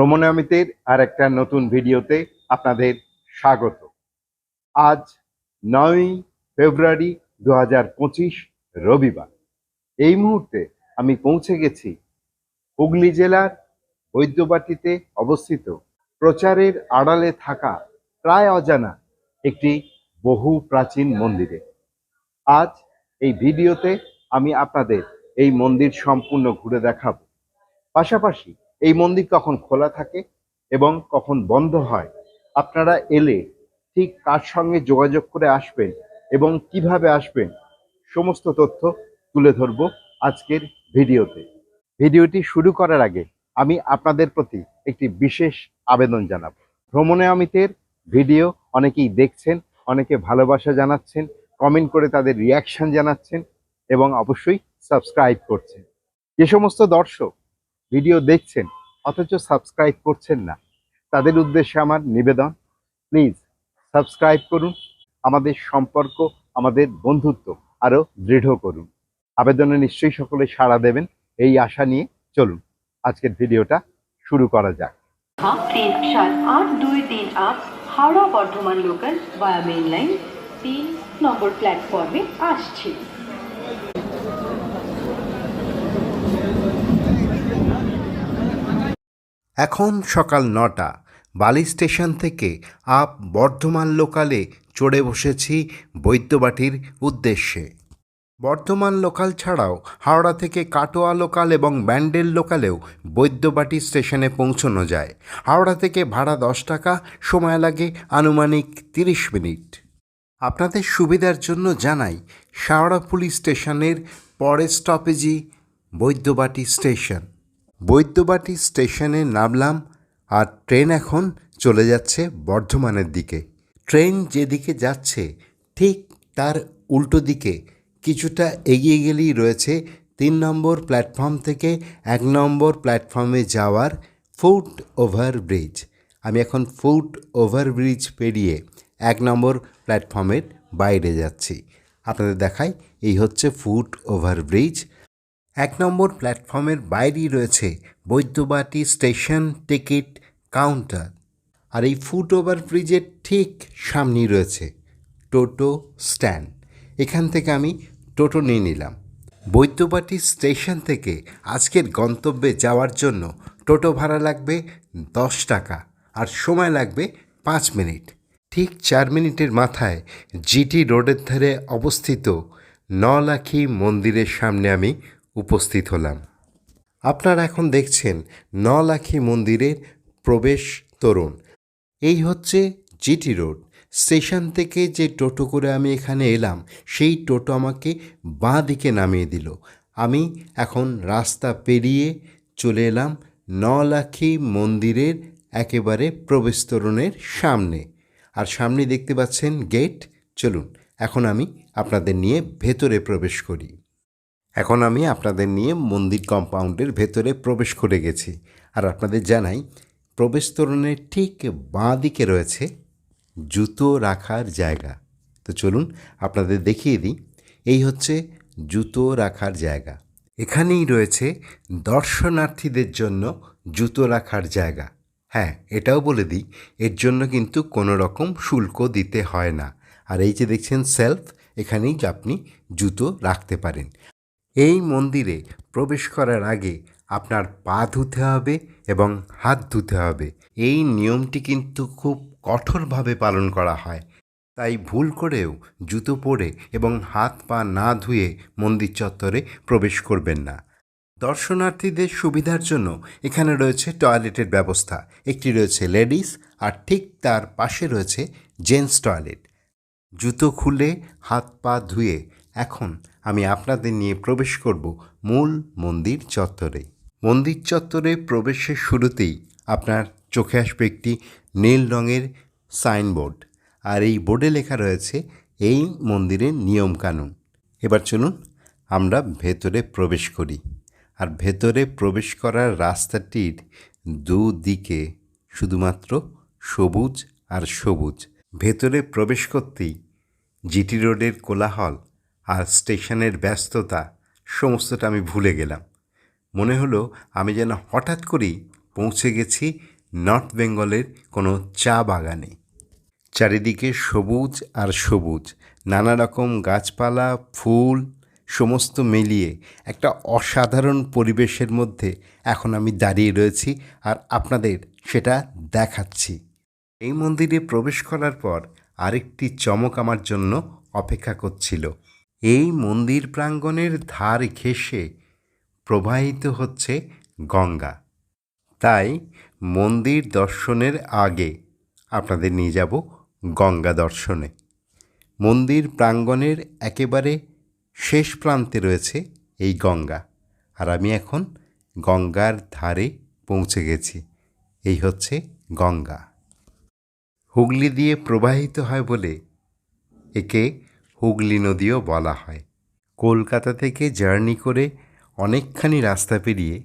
ভ্রমণামিতের আর একটা নতুন ভিডিওতে আপনাদের স্বাগত। আজ নয়ই ফেব্রুয়ারি দু রবিবার। এই মুহূর্তে আমি পৌঁছে গেছি হুগলি জেলার বৈদ্যবাটিতে অবস্থিত। প্রচারের আড়ালে থাকা প্রায় অজানা একটি বহু প্রাচীন মন্দিরে। আজ এই ভিডিওতে আমি আপনাদের এই মন্দির সম্পূর্ণ ঘুরে দেখাব। পাশাপাশি এই মন্দির কখন খোলা থাকে এবং কখন বন্ধ হয়? আপনারা এলে ঠিক কার সঙ্গে যোগাযোগ করে আসবেন এবং কীভাবে আসবেন? সমস্ত তথ্য তুলে ধরবো আজকের ভিডিওতে। ভিডিওটি শুরু করার আগে আমি আপনাদের প্রতি একটি বিশেষ আবেদন জানাব। ভ্রমণে অমিতের ভিডিও অনেকেই দেখছেন, অনেকে ভালোবাসা জানাচ্ছেন কমেন্ট করে তাদের রিয়াকশন জানাচ্ছেন এবং অবশ্যই সাবস্ক্রাইব করছেন। যে সমস্ত দর্শক ভিডিও দেখছেন, অথচ সাবস্ক্রাইব করছেন না। তাদের উদ্দেশ্যে আমার নিবেদন, প্লিজ সাবস্ক্রাইব করুন, আমাদের সম্পর্ক, আমাদের বন্ধুত্ব আরও দৃঢ় করুন। আবেদনে নিশ্চয়ই সকলে সাড়া দেবেন, এই আশা নিয়ে চলুন, আজকের ভিডিওটা শুরু করা যাক। আট Howrah Bardhaman local via main line তিন নম্বর প্ল্যাটফর্মে আসছে। এখন সকাল নটা, বালি স্টেশন থেকে আপ বর্ধমান লোকালে চড়ে বসেছি বৈদ্যবাটির উদ্দেশ্যে। বর্ধমান লোকাল ছাড়াও হাওড়া থেকে কাটোয়া লোকাল এবং ব্যান্ডেল লোকালেও বৈদ্যবাটি স্টেশনে পৌঁছানো যায়। হাওড়া থেকে ভাড়া দশ টাকা, সময় লাগে আনুমানিক তিরিশ মিনিট। আপনাদের সুবিধার জন্য জানাই, শাওড়া পুলিশ স্টেশনের পরের স্টপেজই বৈদ্যবাটি স্টেশন। বৈদ্যবাটি স্টেশনে নামলাম আর ট্রেন এখন চলে যাচ্ছে বর্ধমানের দিকে। ট্রেন যেদিকে যাচ্ছে, ঠিক তার উল্টো দিকে কিছুটা এগিয়ে গেলেই রয়েছে তিন নম্বর প্ল্যাটফর্ম থেকে এক নম্বর প্ল্যাটফর্মে যাওয়ার ফুট ওভার ব্রিজ। আমি এখন ফুট ওভার ব্রিজ পেরিয়ে এক নম্বর প্ল্যাটফর্মের বাইরে যাচ্ছি। আপনাদের দেখাই, এই হচ্ছে ফুট ওভার ব্রিজ। এক নম্বর প্ল্যাটফর্মের বাইরেই রয়েছে বৈদ্যবাটি স্টেশন, টিকিট, কাউন্টার। আর এই ফুট ওভার ব্রিজের ঠিক সামনেই রয়েছে টোটো স্ট্যান্ড। এখান থেকে আমি টোটো নিয়ে নিলাম। বৈদ্যবাটি স্টেশন থেকে আজকের গন্তব্যে যাওয়ার জন্য টোটো ভাড়া লাগবে দশ টাকা আর সময় লাগবে পাঁচ মিনিট। ঠিক চার মিনিটের মাথায় জিটি রোডের ধারে অবস্থিত নলাখি মন্দিরের সামনে আমি উপস্থিত হলাম। আপনারা এখন দেখছেন নলাখি মন্দিরের প্রবেশ তরুণ। এই হচ্ছে জিটি রোড। স্টেশন থেকে যে টোটো করে আমি এখানে এলাম, সেই টোটো আমাকে বাঁ দিকে নামিয়ে দিল। আমি এখন রাস্তা পেরিয়ে চলে এলাম নলাখি মন্দিরের একেবারে প্রবেশ তরুণের সামনে। আর সামনে দেখতে পাচ্ছেন গেট। চলুন, এখন আমি আপনাদের নিয়ে ভেতরে প্রবেশ করি। এখন আমি আপনাদের নিয়ে মন্দির কম্পাউন্ডের ভেতরে প্রবেশ করে গেছি। আর আপনাদের জানাই, প্রবেশ তোরণের ঠিক বাঁ দিকে রয়েছে জুতো রাখার জায়গা। তো চলুন আপনাদের দেখিয়ে দিই, এই হচ্ছে জুতো রাখার জায়গা। এখানেই রয়েছে দর্শনার্থীদের জন্য জুতো রাখার জায়গা। হ্যাঁ এটাও বলে দিই, এর জন্য কিন্তু কোনো রকম শুল্ক দিতে হয় না। আর এই যে দেখছেন সেলফ, এখানেই আপনি জুতো রাখতে পারেন। এই মন্দিরে প্রবেশ করার আগে আপনার পা ধুতে হবে এবং হাত ধুতে হবে। এই নিয়মটি কিন্তু খুব কঠোরভাবে পালন করা হয়। তাই ভুল করেও জুতো পরে এবং হাত পা না ধুয়ে মন্দির চত্বরে প্রবেশ করবেন না। দর্শনার্থীদের সুবিধার জন্য এখানে রয়েছে টয়লেটের ব্যবস্থা। একটি রয়েছে লেডিস আর ঠিক তার পাশে রয়েছে জেন্টস টয়লেট। জুতো খুলে হাত পা ধুয়ে এখন আমি আপনাদের নিয়ে প্রবেশ করব মূল মন্দির চত্বরে। মন্দির চত্বরে প্রবেশের শুরুতেই আপনার চোখে আসবে একটি নীল রঙের সাইনবোর্ড আর এই বোর্ডে লেখা রয়েছে, এই মন্দিরের নিয়মকানুন। এবার চলুন আমরা ভেতরে প্রবেশ করি আর ভেতরে প্রবেশ করার রাস্তাটির দুদিকে শুধুমাত্র সবুজ আর সবুজ। ভেতরে প্রবেশ করতেই জিটি রোডের কোলাহল আর স্টেশনের ব্যস্ততা, সমস্তটা আমি ভুলে গেলাম। মনে হলো আমি যেন হঠাৎ করেই পৌঁছে গেছি নর্থ বেঙ্গলের কোনো চা বাগানে। চারিদিকে সবুজ আর সবুজ, নানা রকম গাছপালা, ফুল, সমস্ত মিলিয়ে একটা অসাধারণ পরিবেশের মধ্যে এখন আমি দাঁড়িয়ে রয়েছি আর আপনাদের সেটা দেখাচ্ছি। এই মন্দিরে প্রবেশ করার পর আরেকটি চমক আমার জন্য অপেক্ষা করছিল। এই মন্দির প্রাঙ্গণের ধার ঘেঁষে প্রবাহিত হচ্ছে গঙ্গা। তাই মন্দির দর্শনের আগে আপনাদের নিয়ে যাব গঙ্গা দর্শনে। মন্দির প্রাঙ্গণের একেবারে শেষ প্রান্তে রয়েছে এই গঙ্গা। আর আমি এখন গঙ্গার ধারে পৌঁছে গেছি। এই হচ্ছে গঙ্গা। হুগলি দিয়ে প্রবাহিত হয় বলে একে হুগলি নদীও বলা হয়। কলকাতা থেকে জার্নি করে অনেকখানি রাস্তা পেরিয়ে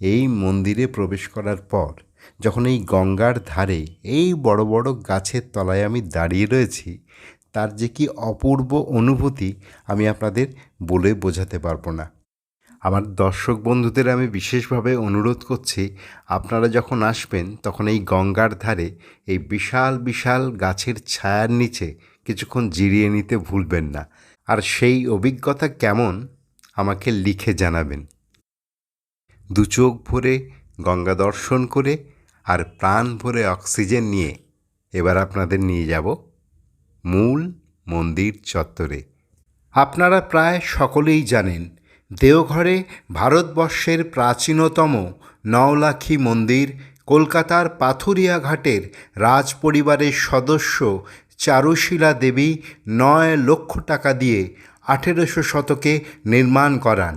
এই মন্দিরে প্রবেশ করার পর যখন এই গঙ্গার ধারে এই বড় বড় গাছের তলায় আমি দাঁড়িয়ে রয়েছি, তার যে কি অপূর্ব অনুভূতি আমি আপনাদের বলে বোঝাতে পারব না। আমার দর্শক বন্ধুদের আমি বিশেষভাবে অনুরোধ করছি, আপনারা যখন আসবেন তখন এই গঙ্গার ধারে এই বিশাল বিশাল গাছের ছায়ার নিচে কিছুক্ষণ জিরিয়ে নিতে ভুলবেন না। আর সেই অভিজ্ঞতা কেমন, আমাকে লিখে জানাবেন। দু চোখ ভরে গঙ্গা দর্শন করে আর প্রাণ ভরে অক্সিজেন নিয়ে এবার আপনাদের নিয়ে যাব মূল মন্দির চত্বরে। আপনারা প্রায় সকলেই জানেন, দেওঘরে ভারতবর্ষের প্রাচীনতম নওলাখি মন্দির কলকাতার পাথুরিয়া ঘাটের রাজ পরিবারের সদস্য চারুশীলা দেবী নয় লক্ষ টাকা দিয়ে আঠেরোশো শতকে নির্মাণ করান।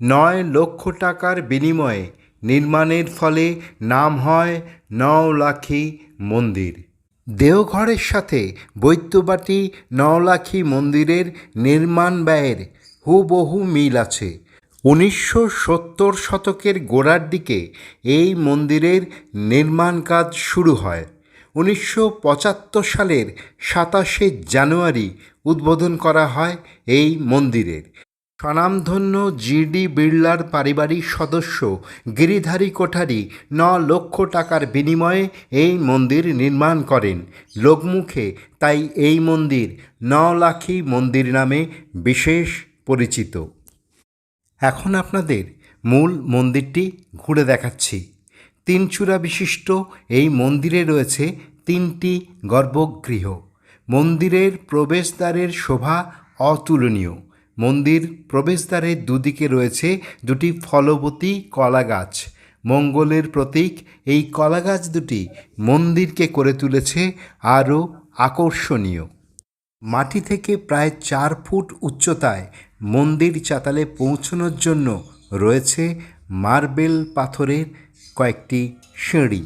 নয় লক্ষ টাকার বিনিময়ে নির্মাণের ফলে নাম হয় নওলাখি মন্দির। দেওঘরের সাথে বৈদ্যবাটি নওলাখী মন্দিরের নির্মাণ ব্যয়ের হুবহু মিল আছে। উনিশশো সত্তর শতকের গোড়ার দিকে এই মন্দিরের নির্মাণ কাজ শুরু হয়। উনিশশো পঁচাত্তর সালের সাতাশে জানুয়ারি উদ্বোধন করা হয় এই মন্দিরের। স্বনামধন্য জিডি বিড়লার পারিবারিক সদস্য গিরিধারী কোঠারি ন লক্ষ টাকার বিনিময়ে এই মন্দির নির্মাণ করেন। লোকমুখে তাই এই মন্দির ন লাখি মন্দির নামে বিশেষ পরিচিত। এখন আপনাদের মূল মন্দিরটি ঘুরে দেখাচ্ছি। তিন চূড়া বিশিষ্ট এই মন্দিরে রয়েছে তিনটি গর্ভগৃহ। মন্দিরের প্রবেশদ্বারের শোভা অতুলনীয়। মন্দির প্রবেশদ্বারের দুদিকে রয়েছে দুটি ফলবতী কলা গাছ মঙ্গলের প্রতীক, এই কলা গাছ দুটি মন্দিরকে করে তুলেছে আরও আকর্ষণীয়। মাটি থেকে প্রায় চার ফুট উচ্চতায় মন্দির চাতালে পৌঁছানোর জন্য রয়েছে মার্বেল পাথরের কয়েকটি সিঁড়ি।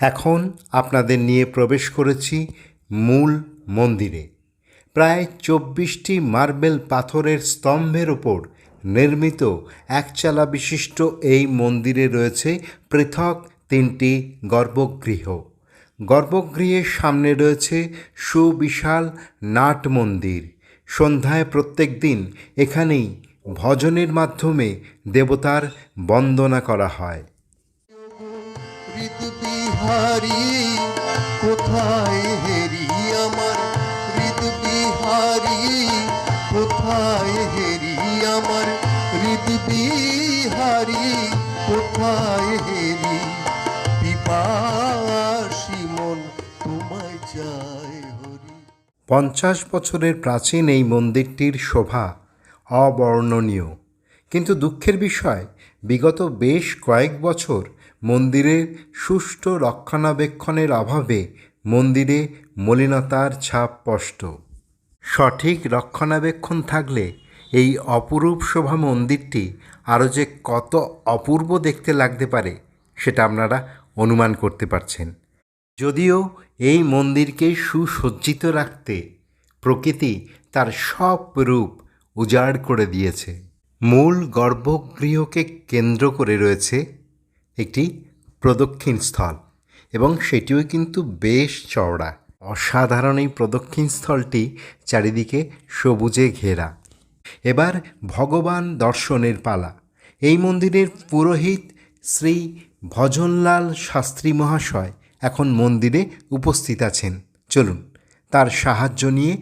এখন আপনাদের নিয়ে প্রবেশ করেছি মূল মন্দিরে। প্রায় চব্বিশটি মার্বেল পাথরের স্তম্ভের ওপর নির্মিত একচালা বিশিষ্ট এই মন্দিরে রয়েছে পৃথক তিনটি গর্ভগৃহ। গর্ভগৃহের সামনে রয়েছে সুবিশাল নাট মন্দির। সন্ধ্যায় প্রত্যেক দিন এখানেই ভজনের মাধ্যমে দেবতার বন্দনা করা হয়। কোথায় কোথায় হেরি মন তোমায় চায় হরি। পঞ্চাশ বছরের প্রাচীন এই মন্দিরটির শোভা অবর্ণনীয়। কিন্তু দুঃখের বিষয়, বিগত বেশ কয়েক বছর মন্দিরের সুষ্ঠু রক্ষণাবেক্ষণের অভাবে মন্দিরে মলিনতার ছাপ স্পষ্ট। সঠিক রক্ষণাবেক্ষণ থাকলে এই অপরূপ শোভা মন্দিরটি আরও যে কত অপূর্ব দেখতে লাগতে পারে, সেটা আপনারা অনুমান করতে পারছেন। যদিও এই মন্দিরকে সুসজ্জিত রাখতে প্রকৃতি তার সব রূপ উজাড় করে দিয়েছে। মূল গর্ভগৃহকে কেন্দ্র করে রয়েছে একটি প্রদক্ষিণ স্থল এবং সেটিও কিন্তু বেশ চওড়া। অসাধারণ এই প্রদক্ষিণ স্থলটি চারিদিকে সবুজে ঘেরা। এবার ভগবান দর্শনের পালা এই মন্দিরের পুরোহিত শ্রী ভজনলাল শাস্ত্রী মহাশয় এখন মন্দিরে উপস্থিত আছেন চলুন তার সাহায্য নিয়ে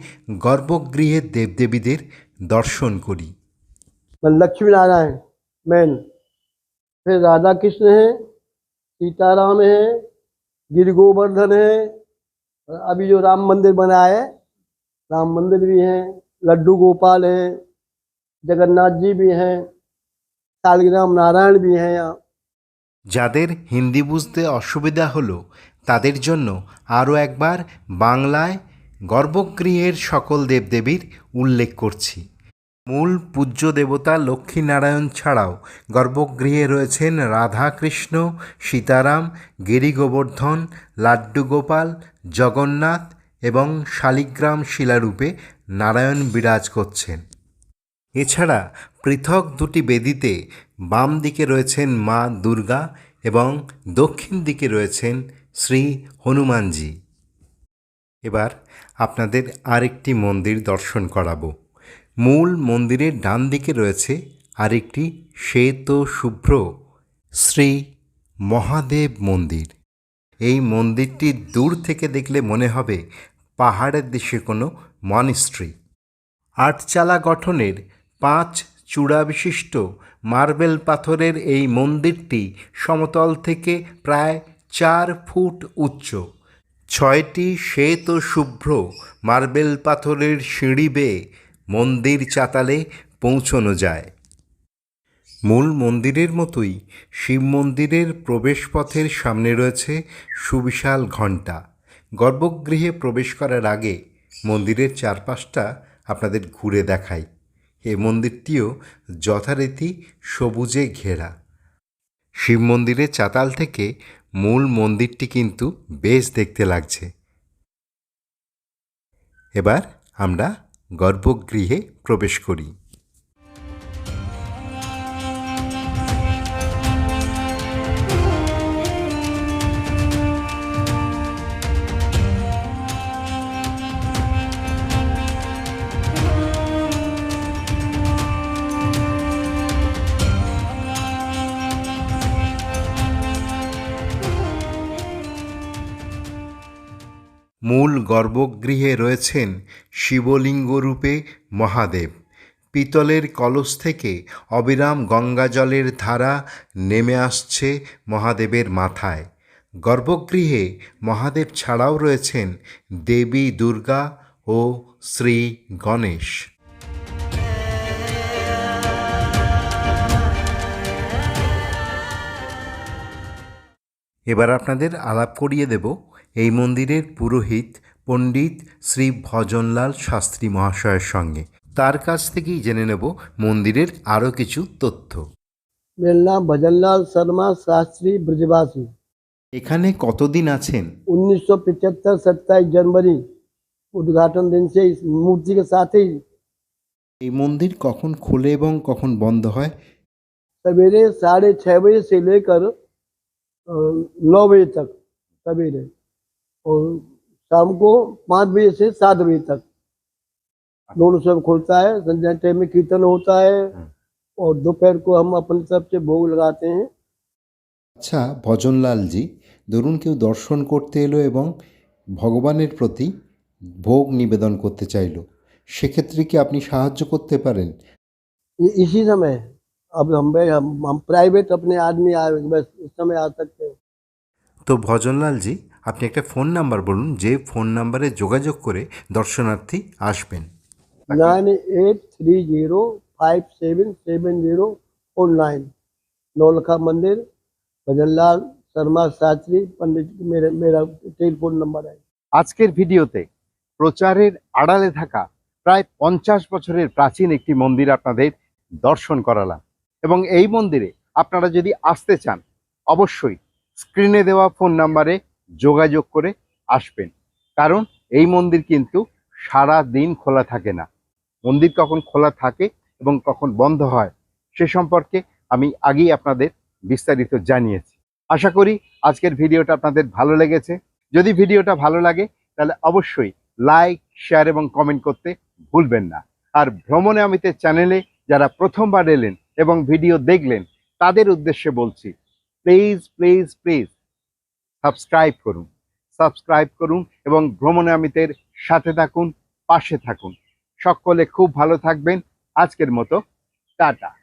গর্ভগৃহের দেবদেবীদের দর্শন করি लक्ष्मी नारायण मैन फिर राधा कृष्ण है सीताराम है गिर गोवर्धन है और अभी जो राम मंदिर बना है राम मंदिर भी है लड्डू गोपाल है जगन्नाथ जी भी हैं शालिग्राम नारायण भी हैं यहाँ যাদের হিন্দি বুঝতে অসুবিধা হলো তাদের জন্য আরও একবার বাংলায় গর্ভগৃহের সকল দেবদেবীর উল্লেখ করছি মূল পূজ্য দেবতা লক্ষ্মীনারায়ণ ছাড়াও গর্ভগৃহে রয়েছেন রাধাকৃষ্ণ সীতারাম গিরি গোবর্ধন লাড্ডু গোপাল জগন্নাথ এবং শালিগ্রাম শিলারূপে নারায়ণ বিরাজ করছেন এছাড়া পৃথক দুটি বেদিতে বাম দিকে রয়েছেন মা দুর্গা এবং দক্ষিণ দিকে রয়েছেন শ্রী হনুমানজি। এবার আপনাদের আরেকটি মন্দির দর্শন করাবো। মূল মন্দিরের ডান দিকে রয়েছে আরেকটি শ্বেত শুভ্র শ্রী মহাদেব মন্দির। এই মন্দিরটি দূর থেকে দেখলে মনে হবে পাহাড়ের দেশে কোনো মনিস্ট্রি আটচালা গঠনের পাঁচ চূড়া বিশিষ্ট মার্বেল পাথরের এই মন্দিরটি সমতল থেকে প্রায় চার ফুট উচ্চ। ছয়টি শ্বেত শুভ্র মার্বেল পাথরের সিঁড়ি বেয়ে মন্দির চাতালে পৌঁছনো যায়। মূল মন্দিরের মতোই শিব মন্দিরের প্রবেশপথের সামনে রয়েছে সুবিশাল ঘণ্টা। গর্ভগৃহে প্রবেশ করার আগে মন্দিরের চারপাশটা আপনাদের ঘুরে দেখাই। এ মন্দিরটিও যথারীতি সবুজে ঘেরা। শিব মন্দিরের চাতাল থেকে মূল মন্দিরটি কিন্তু বেশ দেখতে লাগছে। এবার আমরা গর্ভগৃহে প্রবেশ করি। গর্ভগৃহে রয়েছেন শিবলিঙ্গ রূপে মহাদেব। পিতলের কলস থেকে অবিরাম গঙ্গাজলের ধারা নেমে আসছে মহাদেবের মাথায়। গর্ভগৃহে মহাদেব ছাড়াও রয়েছেন দেবী দুর্গা ও শ্রী গণেশ। এবার আপনাদের আলাপ করিয়ে দেব এই মন্দিরের পুরোহিত পণ্ডিত শ্রী ভজনলাল শাস্ত্রী মহাশয়ের সঙ্গে তার কাছ থেকেই জেনে নেব মন্দিরের আরও কিছু তথ্য मेरा नाम भजनलाल शर्मा शास्त्री ब्रजवासी এখানে কতদিন আছেন उन्नीस सौ पिचहत्तर सत्ताईस जनवरी उद्घाटन दिन से इस मूर्ति के साथ ही এই মন্দির কখন খোলে এবং কখন বন্ধ হয় सवेरे साढ़े छः बजे से लेकर अ, नौ बजे तक सवेरे और शाम को पाँच बजे से सात बजे तक दोनों सब खुलता है संध्या टाइम में कीर्तन होता है और दोपहर को हम अपनी तरफ से भोग लगाते हैं আচ্ছা ভজনলালজি ধরুন কেউ দর্শন করতে এলো এবং ভগবানের প্রতি ভোগ নিবেদন করতে চাইলো সেক্ষেত্রে কি আপনি সাহায্য করতে পারেন ये इसी समय अब हम हम, हम प्राइवेट अपने आदमी आए बस इस समय आ सकते हैं তো ভজনলালজি আপনি একটা ফোন নাম্বার বলুন যে ফোন নাম্বারে যোগাযোগ করে দর্শনার্থী আসবেন nine eight three zero five seven seven zero four nine Naulakha Mandir Bhajanlal Sharma Shastri पंडित मेरा मेरा टेलीफोन नंबर है আজকের ভিডিওতে প্রচারের আড়ালে থাকা প্রায় পঞ্চাশ বছরের প্রাচীন একটি মন্দির আপনাদের দর্শন করালাম এবং এই মন্দিরে আপনারা যদি আসতে চান অবশ্যই স্ক্রিনে দেওয়া ফোন নাম্বারে যোগাযোগ করে আসবেন। কারণ এই মন্দির কিন্তু সারা দিন খোলা থাকে না। মন্দির কখন খোলা থাকে এবং কখন বন্ধ হয়, সে সম্পর্কে আমি আগেই আপনাদের বিস্তারিত জানিয়েছি। আশা করি আজকের ভিডিওটা আপনাদের ভালো লেগেছে। যদি ভিডিওটা ভালো লাগে, তাহলে অবশ্যই লাইক, শেয়ার এবং কমেন্ট করতে ভুলবেন না। আর ভ্রমণে আমিতে চ্যানেলে যারা প্রথমবার এলেন এবং ভিডিও দেখলেন, তাদের উদ্দেশ্যে বলছি প্লিজ প্লিজ প্লিজ সাবস্ক্রাইব করুন। সাবস্ক্রাইব করুন এবং ভ্রমণামিতের সাথে থাকুন, পাশে থাকুন। সকলে খুব ভালো থাকবেন। আজকের মতো, টাটা।